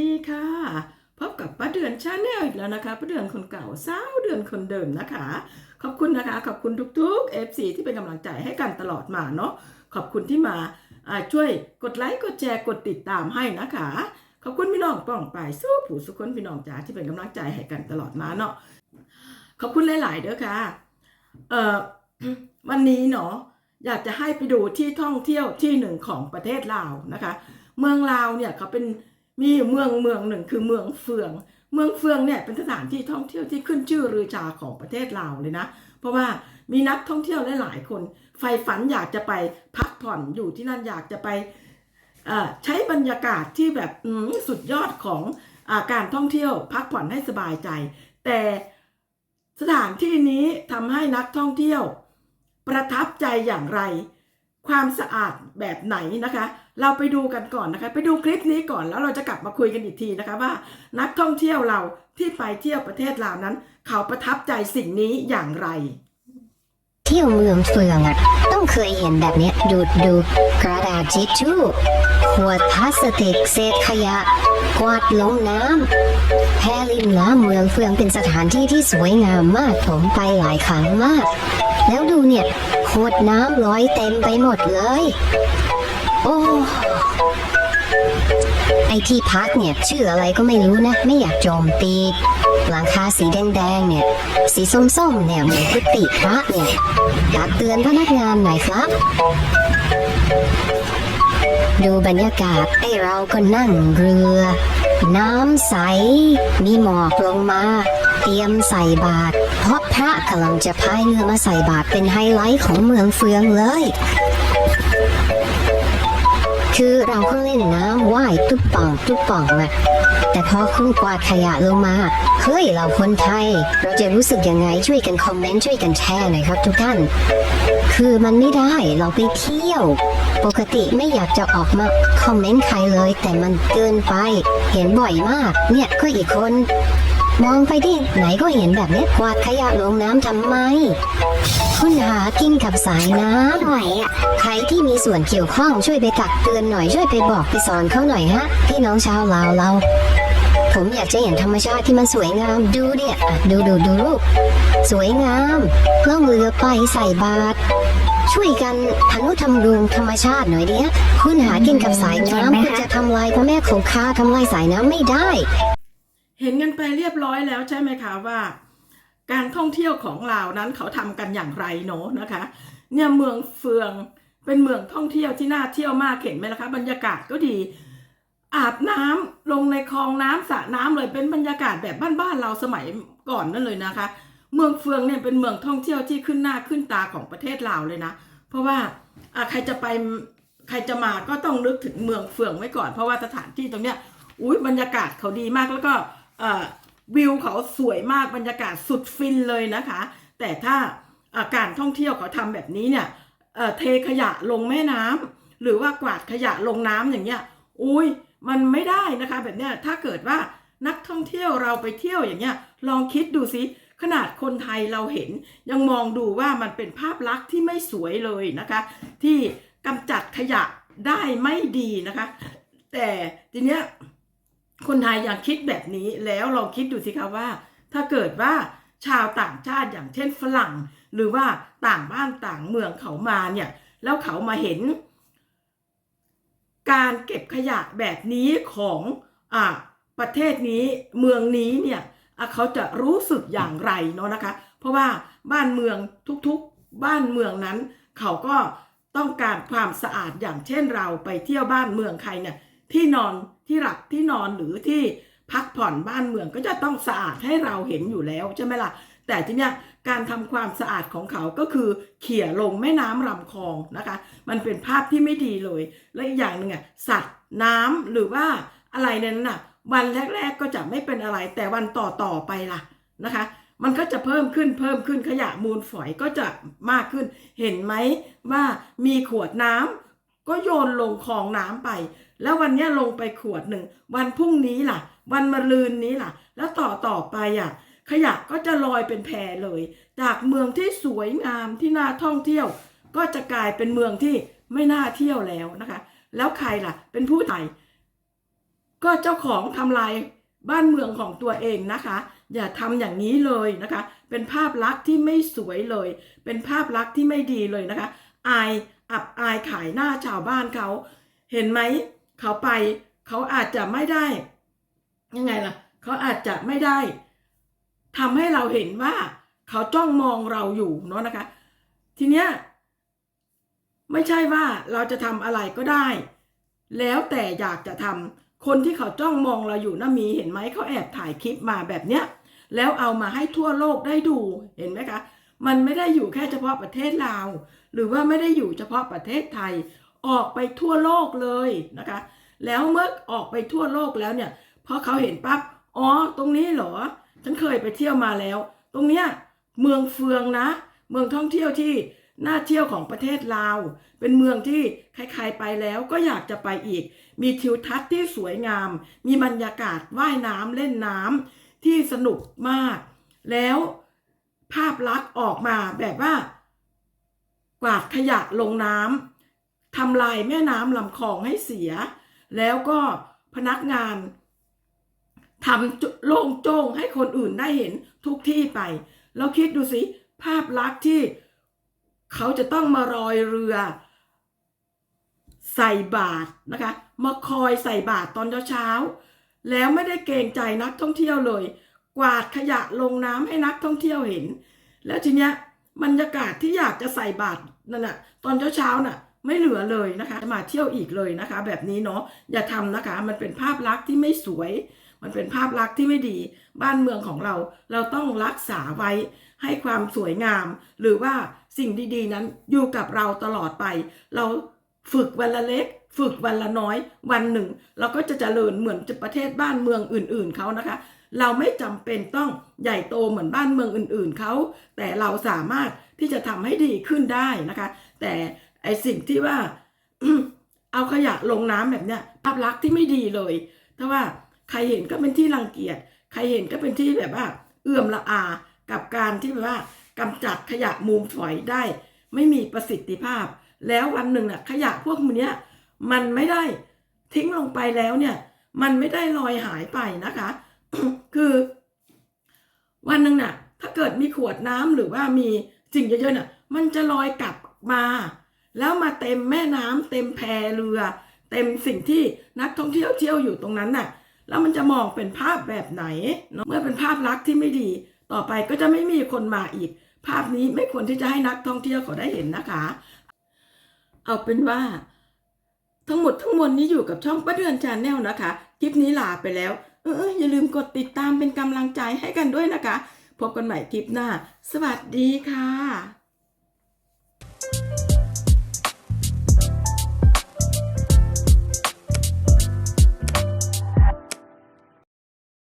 ดีค่ะ พบกับป้าเดือนชาแนลอีกแล้วนะคะป้าเดือนคนเก่าสาวเดือนคนเดิมนะคะ ขอบคุณนะคะ ขอบคุณทุกๆ FC ที่เป็นกำลังใจให้กันตลอดมาเนาะขอบคุณที่มาช่วยกดไลค์กดแชร์กดติดตามให้นะคะ ขอบคุณพี่น้องป้องไปสู้ผู้สุขคนพี่น้องจ๋าที่เป็นกำลังใจให้กันตลอดมาเนาะขอบคุณหลาย ๆ เด้อค่ะเอ่อวันนี้เนาะอยากจะให้ไปดูที่ท่องเที่ยวที่หนึ่งของประเทศลาวนะคะ เมืองลาวเนี่ยเขาเป็น มีเมืองเมืองหนึ่งคือเมืองเฟือง เมืองเฟืองเนี่ยเป็นสถานที่ท่องเที่ยวที่ขึ้นชื่อรือชาของประเทศลาวเลยนะ เพราะว่ามีนักท่องเที่ยวหลายๆคนใฝ่ฝันอยากจะไปพักผ่อนอยู่ที่นั่นอยากจะไปใช้บรรยากาศที่แบบสุดยอดของอการท่องเที่ยวพักผ่อนให้สบายใจ แต่สถานที่นี้ทำให้นักท่องเที่ยว ประทับใจอย่างไร ความสะอาดแบบไหนนะคะ เราไปดูกันก่อนนะคะ ไปดูคลิปนี้ก่อนแล้วเราจะกลับมาคุยกันอีกทีนะคะว่า นักท่องเที่ยวเราที่ไปเที่ยวประเทศลาวนั้น เขาประทับใจสิ่งนี้อย่างไร ที่ยวเมืองเฟืองอะต้องเคยเห็นแบบนี้ดูดดูกระดาษทิชชู่ขวดพลาสติกเศษขยะกวาดลงน้ำแพริมน้ำเมืองเฟืองเป็นสถานที่ที่สวยงามมากผมไปหลายครั้งมาก แล้วดูเนี่ยขวดน้ำลอยเต็มไปหมดเลย โอ้ไอที่พักเนี่ยชื่ออะไรก็ไม่รู้นะ ไม่อยากโจมตี หลังคาสีแดงๆเนี่ย สีส้มๆเนี่ยเหมือนกุฏิพระเนี่ยอยากเตือนพนักงานหน่อยครับ ดูบรรยากาศไอเราก็นั่งเรือ น้ำใส มีหมอกลงมา เตรียมใส่บาตรเพราะพระกำลังจะพายเรือมาใส่บาตรเป็นไฮไลท์ของเมืองเฟืองเลยคือเราก็เล่นน้ำว่ายตุ๊บป่องตุ๊บป่องอะ แต่พอคุณกวาดขยะลงมา เฮ้ยเราคนไทย เราจะรู้สึกยังไงช่วยกันคอมเมนต์ช่วยกันแชร์หน่อยครับทุกท่าน คือมันไม่ได้เราไปเที่ยว ปกติไม่อยากจะออกมาคอมเมนต์ใครเลย แต่มันเกินไป เห็นบ่อยมาก เนี่ยก็อีกคน มองไปดิไหนก็เห็นแบบนี้กวาดขยะลงน้ำทำไมคุณหากินกับสายน้ำหน่อยอะใครที่มีส่วนเกี่ยวข้องช่วยไปตักเตือนหน่อยช่วยไปบอกไปสอนเขาหน่อยฮะพี่น้องชาวลาวเรา ผมอยากจะเห็นธรรมชาติที่มันสวยงามดูเนี่ยอะดูดูดูรูปสวยงามล่องเรือไปใส่บาตรช่วยกันทนุทำรุงธรรมชาติหน่อยดิฮะคุณหากินกับสายน้ำคุณจะทำลายพระแม่คงคาทำลายสายน้ำไม่ได้ เห็นกันไปเรียบร้อยแล้วใช่ไหมคะว่า การท่องเที่ยวของลาวนั้นเขาทำกันอย่างไรเนาะนะคะ เนี่ยเมืองเฟืองเป็นเมืองท่องเที่ยวที่น่าเที่ยวมากเห็นไหมล่ะคะ บรรยากาศก็ดี อาบน้ำลงในคลองน้ำสระน้ำเลยเป็นบรรยากาศแบบบ้านๆเราสมัยก่อนนั่นเลยนะคะ เมืองเฟืองเนี่ยเป็นเมืองท่องเที่ยวที่ขึ้นหน้าขึ้นตาของประเทศลาวเลยนะ เพราะว่าใครจะไปใครจะมาก็ต้องนึกถึงเมืองเฟืองไว้ก่อน เพราะว่าสถานที่ตรงเนี้ยอุ้ยบรรยากาศเขาดีมากแล้วก็วิวเขาสวยมากบรรยากาศสุดฟินเลยนะคะ แต่ถ้าการท่องเที่ยวเขาทำแบบนี้เนี่ยเเทขยะลงแม่น้ำหรือว่ากวาดขยะลงน้ำอย่างเงี้ยอุ้ย มันไม่ได้นะคะแบบเนี้ยถ้าเกิดว่านักท่องเที่ยวเราไปเที่ยวอย่างเงี้ยลองคิดดูสิขนาดคนไทยเราเห็นยังมองดูว่ามันเป็นภาพลักษณ์ที่ไม่สวยเลยนะคะ ที่กำจัดขยะได้ไม่ดีนะคะ แต่ทีเนี้ยคนไทยยังคิดแบบนี้แล้วลองคิดดูสิคะว่า ถ้าเกิดว่าชาวต่างชาติอย่างเช่นฝรั่ง หรือว่าต่างบ้านต่างเมืองเขามาเนี่ยแล้วเขามาเห็น การเก็บขยะแบบนี้ของอประเทศนี้เมืองนี้เนี่ยเขาจะรู้สึกอย่างไรเนาะนะคะ เพราะว่าบ้านเมืองทุกๆบ้านเมืองนั้น เขาก็ต้องการความสะอาดอย่างเช่นเราไปเที่ยวบ้านเมืองใครเนี่ยที่นอนที่หลับที่นอนหรือที่พักผ่อนบ้านเมืองก็จะต้องสะอาดให้เราเห็นอยู่แล้วใช่ไหมล่ะแต่ทีเนี้ย การทำความสะอาดของเขาก็คือเขี่ยลงแม่น้ำลำคลองนะคะ มันเป็นภาพที่ไม่ดีเลย และอีกอย่างหนึ่งอะสัตว์น้ำหรือว่าอะไรนั้นน่ะ วันแรก ๆก็จะไม่เป็นอะไรแต่วันต่อต่อๆไปล่ะนะคะ มันก็จะเพิ่มขึ้นเพิ่มขึ้นขยะมูลฝอยก็จะมากขึ้น เห็นไหมว่ามีขวดน้ำก็โยนลงคลองน้ำไป แล้ววันนี้ลงไปขวดหนึ่งวันพรุ่งนี้ล่ะ วันมะรืนนี้ล่ะ แล้วต่อต่อไปอะ ขยะก็จะลอยเป็นแพเลย จากเมืองที่สวยงามที่น่าท่องเที่ยว ก็จะกลายเป็นเมืองที่ไม่น่าเที่ยวแล้วนะคะ แล้วใครล่ะ เป็นผู้ไทยก็เจ้าของทำลายบ้านเมืองของตัวเองนะคะ อย่าทำอย่างนี้เลยนะคะ เป็นภาพลักษณ์ที่ไม่สวยเลย เป็นภาพลักษณ์ที่ไม่ดีเลยนะคะ อายอับอายขายหน้าชาวบ้านเขา เห็นไหมเขาไป เขาอาจจะไม่ได้ ยังไงล่ะ เขาอาจจะไม่ได้ ทำให้เราเห็นว่าเขาจ้องมองเราอยู่เนาะนะคะ ทีเนี้ยไม่ใช่ว่าเราจะทำอะไรก็ได้ แล้วแต่อยากจะทำคนที่เขาจ้องมองเราอยู่นะมีเห็นไหมเขาแอบถ่ายคลิปมาแบบเนี้ยแล้วเอามาให้ทั่วโลกได้ดูเห็นไหมคะ มันไม่ได้อยู่แค่เฉพาะประเทศลาว หรือว่าไม่ได้อยู่เฉพาะประเทศไทย ออกไปทั่วโลกเลยนะคะ แล้วเมื่อออกไปทั่วโลกแล้วเนี่ยพอเขาเห็นปั๊บอ๋อตรงนี้เหรอ ฉันเคยไปเที่ยวมาแล้ว ตรงเนี้ยเมืองเฟืองนะ เมืองท่องเที่ยวที่น่าเที่ยวของประเทศลาว เป็นเมืองที่ใครๆไปแล้วก็อยากจะไปอีก มีทิวทัศน์ที่สวยงาม มีบรรยากาศว่ายน้ำเล่นน้ำที่สนุกมาก แล้วภาพลักษณ์ออกมาแบบว่า กวาดขยะลงน้ำทำลายแม่น้ำลำคลองให้เสีย แล้วก็พนักงาน ทำโล่งโจ้งให้คนอื่นได้เห็นทุกที่ไป แล้วคิดดูสิ ภาพลักษณ์ที่เขาจะต้องมารอยเรือ ใส่บาตรนะคะ มาคอยใส่บาตรตอนเช้า แล้วไม่ได้เกรงใจนักท่องเที่ยวเลย กวาดขยะลงน้ำให้นักท่องเที่ยวเห็น แล้วทีเนี้ยบรรยากาศที่อยากจะใส่บาตรนั่นน่ะตอนเช้าๆน่ะไม่เหลือเลยนะคะ มาเที่ยวอีกเลยนะคะ แบบนี้เนาะอย่าทำนะคะ มันเป็นภาพลักษณ์ที่ไม่สวย มันเป็นภาพลักษณ์ที่ไม่ดีบ้านเมืองของเรา เราต้องรักษาไว้ให้ความสวยงาม หรือว่าสิ่งดีๆ นั้นอยู่กับเราตลอดไป เราฝึกวันละเล็ก ฝึกวันละน้อย วันหนึ่ง เราก็จะเจริญเหมือนประเทศบ้านเมืองอื่น ๆเขานะคะ เราไม่จำเป็นต้องใหญ่โตเหมือนบ้านเมืองอื่น ๆเขาแต่เราสามารถที่จะทำให้ดีขึ้นได้นะคะ แต่ไอสิ่งที่ว่าเอาขยะลงน้ำแบบเนี้ยภาพลักษณ์ที่ไม่ดีเลยถ้าว่า ครเห็นก็เป็นที่รังเกียจ ใครเห็นก็เป็นที่แบบว่า เอื้อมละอา กับการที่แบบว่ากำจัดขยะมูลฝอยได้ ไม่มีประสิทธิภาพ แล้ววันหนึ่งน่ะขยะพวกมันเนี้ยมันไม่ได้ทิ้งลงไปแล้วเนี่ย มันไม่ได้ลอยหายไปนะคะ คือ วันหนึ่งน่ะ ถ้าเกิดมีขวดน้ำหรือว่ามีสิ่งเยอะๆน่ะ มันจะลอยกลับมา แล้วมาเต็มแม่น้ำเต็มแพเรือ เต็มสิ่งที่นักท่องเที่ยวเที่ยวอยู่ตรงนั้นน่ะ แล้วมันจะมองเป็นภาพแบบไหนเนอะเมื่อเป็นภาพลักษณ์ที่ไม่ดี ต่อไปก็จะไม่มีคนมาอีก ภาพนี้ไม่ควรที่จะให้นักท่องเที่ยวเขาได้เห็นนะคะ เอาเป็นว่า ทั้งหมดทั้งมวลนี้อยู่กับช่องป้าเดือนชาแนลนะคะคลิปนี้ลาไปแล้ว เอออย่าลืมกดติดตามเป็นกำลังใจให้กันด้วยนะคะ พบกันใหม่คลิปหน้า สวัสดีค่ะ